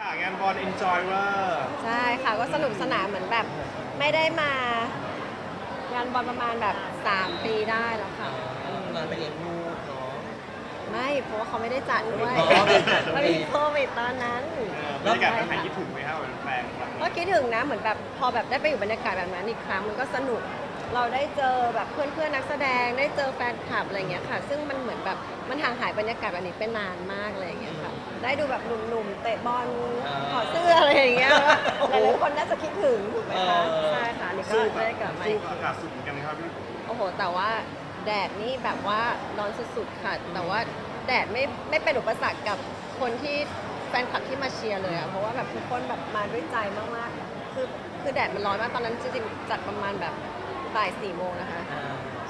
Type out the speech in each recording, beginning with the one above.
อะงานบอล enjoy เวอร์ใช่ค่ะก็สนุกสนานเหมือนแบบ ไม่ได้มางานบอลประมาณแบบ 3 ปีได้แล้วค่ะอืมตอนไปเลี้ยงลูกเนาะ ไม่เพราะว่าเขาไม่ได้จัดด้วยอ๋อไม่ได้จัด มันมีโควิดตอนนั้น บรรยากาศมันหายคิดถึงไหมครับแฟนๆวันนี้ก็คิดถึงนะเหมือนแบบพอแบบได้ไปอยู่บรรยากาศแบบนั้นอีกครั้งมันก็สนุก เราได้เจอแบบเพื่อนเพื่อนๆนักแสดงได้เจอแฟนคลับอะไรอย่างเงี้ยค่ะ ซึ่งมันเหมือนแบบมันห่างหายบรรยากาศแบบนี้ไปนานมากเลยอย่างเงี้ยค่ะ ได้ดูแบบหนุ่มๆเตะบอลถอดเสื้ออะไรอย่างเงี้ยหลายๆคนน่าจะคิดถึงถูกไหมคะใช่ค่ะนี่ก็สู้กับได้กลับมาสู้อีกกับอากาศสุดเหมือนกันนะครับพี่โอ้โห แต่ว่าแดดนี่แบบว่าร้อนสุดๆค่ะ แต่ว่าแดดไม่ไม่เป็นอุปสรรคกับคนที่แฟนคลับที่มาเชียร์เลยอะเพราะว่าแบบทุกคนแบบมาด้วยใจมากๆ คือคือแดดมันร้อนมากตอนนั้นจริงๆจัดประมาณแบบบ่ายสี่โมงนะคะอ่า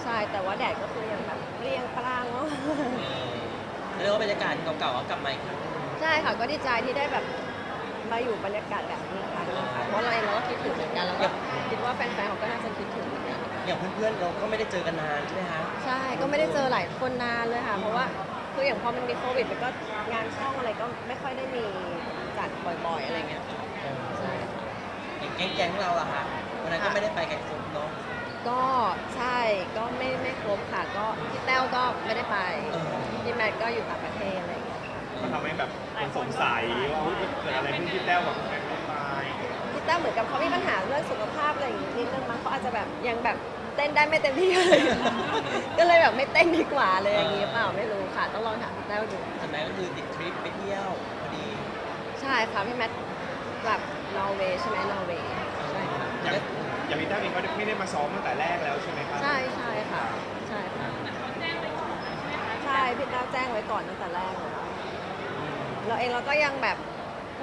ใช่แต่ว่าแดดก็คือยังแบบเปรียงปร้างมากเรียกว่าบรรยากาศเก่าๆก็กลับมาอีกครั้ง ใช่ค่ะก็ดีใจที่ได้แบบมาอยู่บรรยากาศแบบนี้ค่ะเพราะเราเองเราก็คิดถึงเหมือนกันแล้วก็คิดว่าแฟนๆเขาก็น่าจะคิดถึงเหมือนกันอย่างเพื่อนๆเราก็ไม่ได้เจอกันนานใช่ไหมคะใช่ก็ไม่ได้เจอหลายคนนานเลยค่ะ เพราะว่าคืออย่างพอมันมีโควิดมันก็งานช่องอะไรก็ไม่ค่อยได้มีจัดบ่อยๆอะไรเงี้ยค่ะใช่ค่ะอย่างแก๊งๆเราอะค่ะวันนั้นก็ไม่ได้ไปกันครบเนาะก็ใช่ก็ไม่ไม่ครบค่ะ ก็พี่แต้วก็ไม่ได้ไปเออพี่แมทก็อยู่ต่างประเทศอะไรเงี้ยค่ะ มันทำให้แบบคนสงสัยว่าเฮ้ยเกิดอะไรขึ้นที่แต้วกับแฟนไม่ไปพี่แต้วเหมือนกับเขามีปัญหาเรื่องสุขภาพอะไรอย่างงี้นิดนึงมั้งเขาอาจจะแบบยังแบบเต้นได้ไม่เต็มที่เลย ก็เลยแบบไม่เต้นดีกว่าเลยอย่างงี้เปล่าไม่รู้ค่ะ ต้องลองถามพี่แต้วดูส่วนแม่ก็คือติดทริปไปเที่ยวพอดีใช่ค่ะพี่แมทกลับนอร์เวย์ใช่ไหมนอร์เวย์ใช่ค่ะอย่างอย่างพี่แต้วเองก็ไม่ได้มาซ้อมตั้งแต่แรกแล้วใช่ไหมครับ ใช่ใช่ค่ะใช่ค่ะใช่พี่ก้าวแจ้งไว้ก่อนตั้งแต่แรกเลยค่ะ เราเองเราก็ยังแบบโห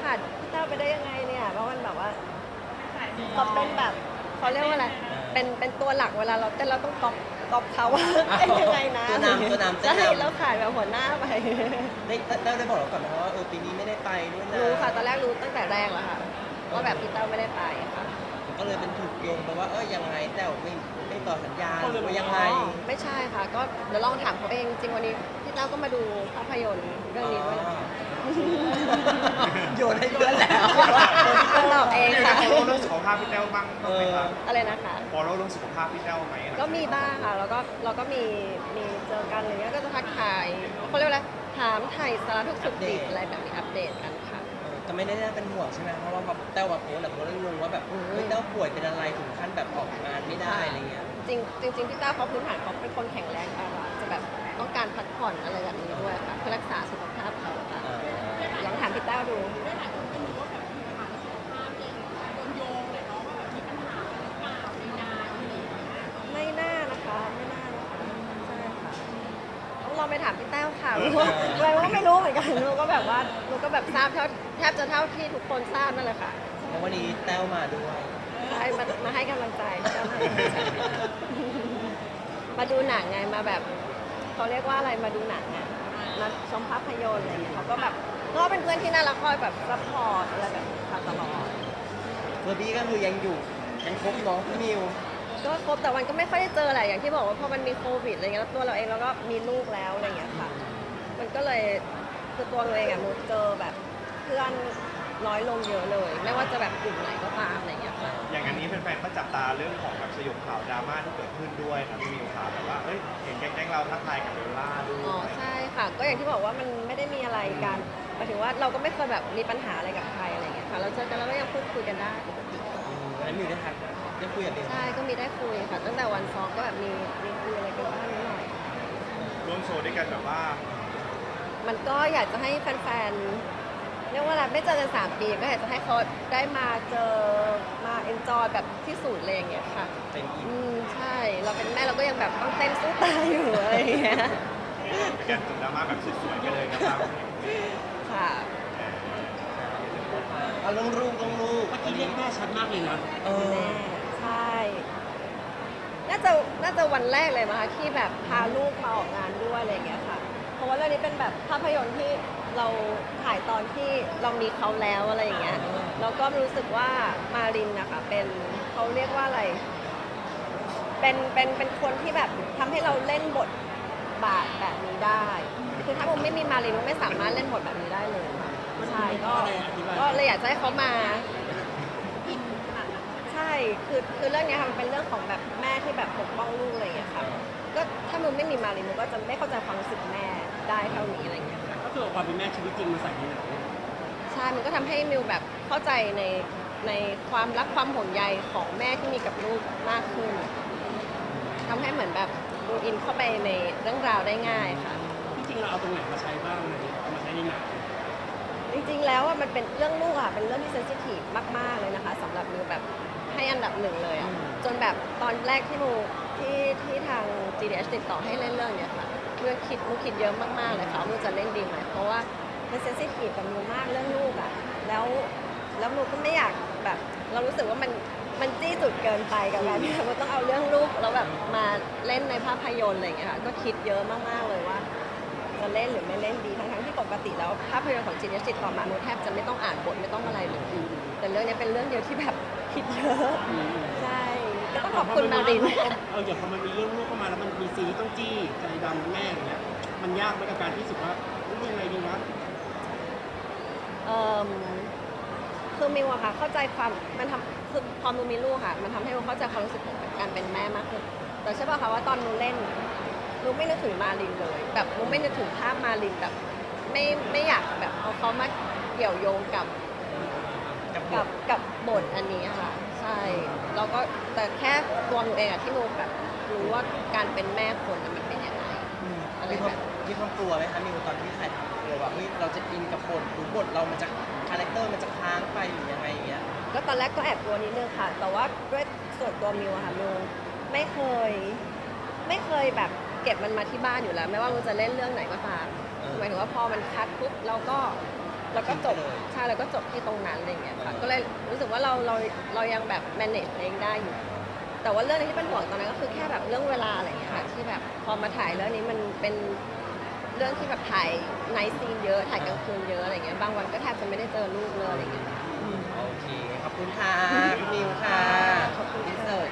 ขาดพี่ก้าวไปได้ยังไงเนี่ยเพราะมันแบบว่าเขาเป็นแบบเขาเรียกว่าอะไรเป็นเป็นตัวหลักเวลาเราเต้นเราต้องก๊อปก๊อปเขาว่าเต้นยังไงนะตัวนำตัวนำเต้นใช่นำแล้วขาดแบบหัวหน้าไปได้ได้ได้บอกเราก่อนไหมว่าเออปีนี้ไม่ได้ไปด้วยนะรู้ค่ะตอนแรกรู้ตั้งแต่แรกแล้วค่ะว่าแบบพี่เต้าไม่ได้ไปค่ะ ก็เลยเป็นถูกโยงไปว่าเออยังไงแต่ไม่ไม่ต่อสัญญาหรือว่ายังไงไม่ใช่ค่ะ ก็เดี๋ยวลองถามเขาเองจริงวันนี้พี่เต้าก็มาดูภาพยนตร์เรื่องนี้ด้วยนะคะโยนให้เพื่อนแล้วต้องตอบเองมีค่ะการ follow เรื่องสุขภาพพี่แต้วบ้างบ้างไหมครับอะไรนะคะ follow เรื่องสุขภาพพี่แต้วไหมก็มีบ้างค่ะ แล้วก็เราก็มีมีเจอกันอะไรเงี้ยก็จะทักทายเขาเรียกว่าอะไรถามไถ่สารทุกข์สุขดิบอะไรแบบนี้อัปเดตกันค่ะ เออแต่ไม่ได้น่าเป็นห่วงใช่ไหมเพราะว่าพอแต้วมาโพสต์แบบโพสต์แล้วงงว่าแบบอืมเฮ้ยแต้วป่วยเป็นอะไรถึงขั้นแบบออกงานไม่ได้อะไรเงี้ย จริงจริงๆพี่เต้าเขาพื้นฐานเขาเป็นคนแข็งแรงอะไรจะแบบต้องการพักผ่อนอะไรแบบนี้ด้วยค่ะเพื่อรักษาสุขภาพเขาค่ะเออลองถามพี่เต้าดู ไม่น่านะคะ ไม่น่านะคะ ใช่ค่ะ ต้องลองไปถามพี่แต้ว ค่ะเพราะว่าเราก็ไม่รู้เหมือนกันเราก็แบบว่าเราก็แบบทราบเท่าแทบจะเท่าที่ทุกคนทราบนั่นแหละค่ะเพราะวันนี้แต้วมาด้วยใช่มามาให้กำลังใจพี่แต้วมาให้กำลังใจมาดูหนังไงมาแบบเขาเรียกว่าอะไรมาดูหนังอะมาชมภาพยนตร์อะไรอย่างเงี้ยเขาก็แบบก็เป็นเพื่อนที่น่ารักคอยแบบซัพพอร์ตอะไรแบบนี้ค่ะตลอดเฟอร์บี้ก็คือยังอยู่ยังครบเน้องพี่มิว ก็ครบแต่วันก็ไม่ค่อยได้เจอแหละอย่างที่บอกว่าพอมันมีโควิดอะไรเงี้ยแล้วตัวเราเองเราก็มีลูกแล้วอะไรเงี้ยค่ะ มันก็เลยคือตัวเราเองอะมูเจอแบบเพื่อนน้อยลงเยอะเลย ไม่ว่าจะแบบกลุ่มไหนก็ตามอะไรเงี้ยค่ะ อย่างอันนี้แฟนๆก็จับตาเรื่องของแบบสยบข่าวดราม่าที่เกิดขึ้นด้วยนะพี่มิวครับแบบว่าเอ้ยเห็นแก๊งๆเราทักทายกับเบลล่าด้วอ๋อย ใช่ค่ะ ก็อย่างที่บอกว่ามันไม่ได้มีอะไรกันหมายถึงว่าเราก็ไม่เคยแบบมีปัญหาอะไรกับใครอะไรเงี้ยค่ะ เราเจอกันแล้วก็ยังพูดคุยกันได้ปกติอืมวันนั้นมิวได้ทัก ได้คุยกับเบลใช่ก็มีได้คุยค่ะตั้งแต่วันซ้อมก็แบบมีมีคุยอะไรกันบ้างนิดหน่อย ร่วมโชว์ด้วยกันแบบว่า มันก็อยากจะให้แฟนๆเรียกว่าอะไรไม่เจอกันสามปีก็อยากจะให้เขาได้มาเจอมาเอนจอยแบบที่สุดเลยอย่างเงี้ยค่ะ เป็นอีกอืมใช่ เราเป็นแม่เราก็ยังแบบต้องเต้นสู้ตายอยู่อะไรอย่างเงี้ยเป็นการจบดราม่าแบบสวยๆกันเลยนะครับค่ะ เอาเรื่องลูกเรื่องลูกเมื่อกี้เรียกแม่ชัดมากเลยนะ เออแม่ ใช่ น่าจะน่าจะวันแรกเลยมั้งคะที่แบบพาลูกมาออกงานด้วยอะไรอย่างเงี้ยค่ะ เพราะว่าเรื่องนี้เป็นแบบภาพยนตร์ที่เราถ่ายตอนที่เรามีเขาแล้วอะไรอย่างเงี้ยแล้วก็รู้สึกว่ามารินนะคะเป็นเขาเรียกว่าอะไร เป็นเป็นเป็นคนที่แบบทำให้เราเล่นบทบาทแบบนี้ได้ คือถ้าผมไม่มีมารินผมไม่สามารถเล่นบทแบบนี้ได้เลยใช่ก็ก็เลยอยากจะให้เขามา คือคือเรื่องเนี้ยค่ะมันเป็นเรื่องของแบบแม่ที่แบบปกป้องลูกอะไรอย่างเงี้ยค่ะก็ถ้ามึงไม่มีมารีมึงก็จะไม่เข้าใจความรู้สึกแม่ได้เท่านี้อะไรอย่างเงี้ยค่ะก็คือเอาความเป็นแม่ชีวิตจริงมาใส่ในหนังใช่มันก็ทำให้มิวแบบเข้าใจในในความรักความห่วงใยของแม่ที่มีกับลูกมากขึ้นทำให้เหมือนแบบดูอินเข้าไปในเรื่องราวได้ง่ายค่ะ ที่จริงเราเอาตรงไหนมาใช้บ้างในเอามาใช้ในหนัง จริงๆ แล้วอะมันเป็นเรื่องลูกอะเป็นเรื่องที่เซนซิทีฟมาก ๆ เลยนะคะสำหรับมิวแบบให้อันดับหนึ่งเลยอะจนแบบตอนแรกที่มิวที่ที่ทาง GDH ติดต่อให้เล่นเรื่องเนี้ยค่ะมิวคิดมิวคิดเยอะมากๆเลยค่ะว่ามิวจะเล่นดีไหมเพราะว่ามันเซนซิทีฟกับมิวมากเรื่องลูกอะแล้วแล้วมิวก็ไม่อยากแบบ เรารู้สึกว่ามันมันจี้จุดเกินไปกับการที่เราต้องเอาเรื่องลูกแล้วแบบมาเล่นในภาพยนตร์อะไรอย่างเงี้ยค่ะก็คิดเยอะมากๆเลยว่าจะเล่นหรือไม่เล่นดีทั้งๆที่ ปกติแล้วภาพยนตร์ของจีนติดต่อมาโนแทบจะไม่ต้องอ่านบทไม่ต้องอะไรเลยแต่เรื่องนี้เป็นเรื่องเดียวที่แบบคิดเยอะ ใช่ก็ต้องขอบคุณมาริน เอออย่างพอมันมีเรื่องลูกเข้ามาแล้วมันมีซีนที่ต้องจี้ใจดำแม่อย่างเงี้ยมันยากไหมกับการที่รู้สึกว่าอุ๊ยยังไงดีวะ เอิ่มคือมิวอะค่ะเข้าใจความมันทำคือพอมิวมีลูกค่ะ มันทำให้มิวเข้าใจความรู้สึกของการเป็นแม่มากขึ้นแต่ใช่ป่ะคะว่าตอนมิวเล่นมิวไม่นึกถึงมารินเลย แบบมิวไม่นึกถึงภาพมารินแบบ ไม่ไม่อยากแบบเอาเขามาเกี่ยวโยงกับกับกับกับบทอันนี้ค่ะ ใช่แล้วก็แต่แค่ตัวหนูเองอะที่หนูแบบรู้ว่าการเป็นแม่คนอะมันเป็นยังไงอะไรมีความแบบมีความกลัวไหมคะมิวตอนที่ถ่ายทำกลัวว่าเฮ้ยเราจะอินกับบทหรือบทเรามันจะคาแรคเตอร์มันจะค้างไปหรือยังไงอย่างเงี้ยก็ตอนแรกก็แอบกลัวนิดนึงค่ะ แต่ว่าด้วยส่วนตัวมิวอะค่ะมิวไม่เคย ไม่เคยแบบเก็บมันมาที่บ้านอยู่แล้ว ไม่ว่ามิวจะเล่นเรื่องไหนก็ตามเออ หมายถึงว่าพอมันคัดปุ๊บเราก็เราก็จบทิ้งไปเลยใช่เราก็จบที่ตรงนั้นอะไรอย่างเงี้ยค่ะเออก็เลยรู้สึกว่าเราเราเรายังแบบ manage เองได้อยู่ แต่ว่าเรื่องที่เป็นห่วงตอนนั้นก็คือแค่แบบเรื่องเวลาอะไรอย่างเงี้ยค่ะที่แบบพอมาถ่ายเรื่องนี้มันเป็นเรื่องที่แบบถ่ายไนท์ซีนเยอะถ่ายกลางคืนเยอะอะไรเงี้ยบางวันก็แทบจะไม่ได้เจอลูกเลยอะไรเงี้ย โอเค ขอบคุณค่ะพี่มิวค่ะ ขอบคุณค่ะอินเสิร์ต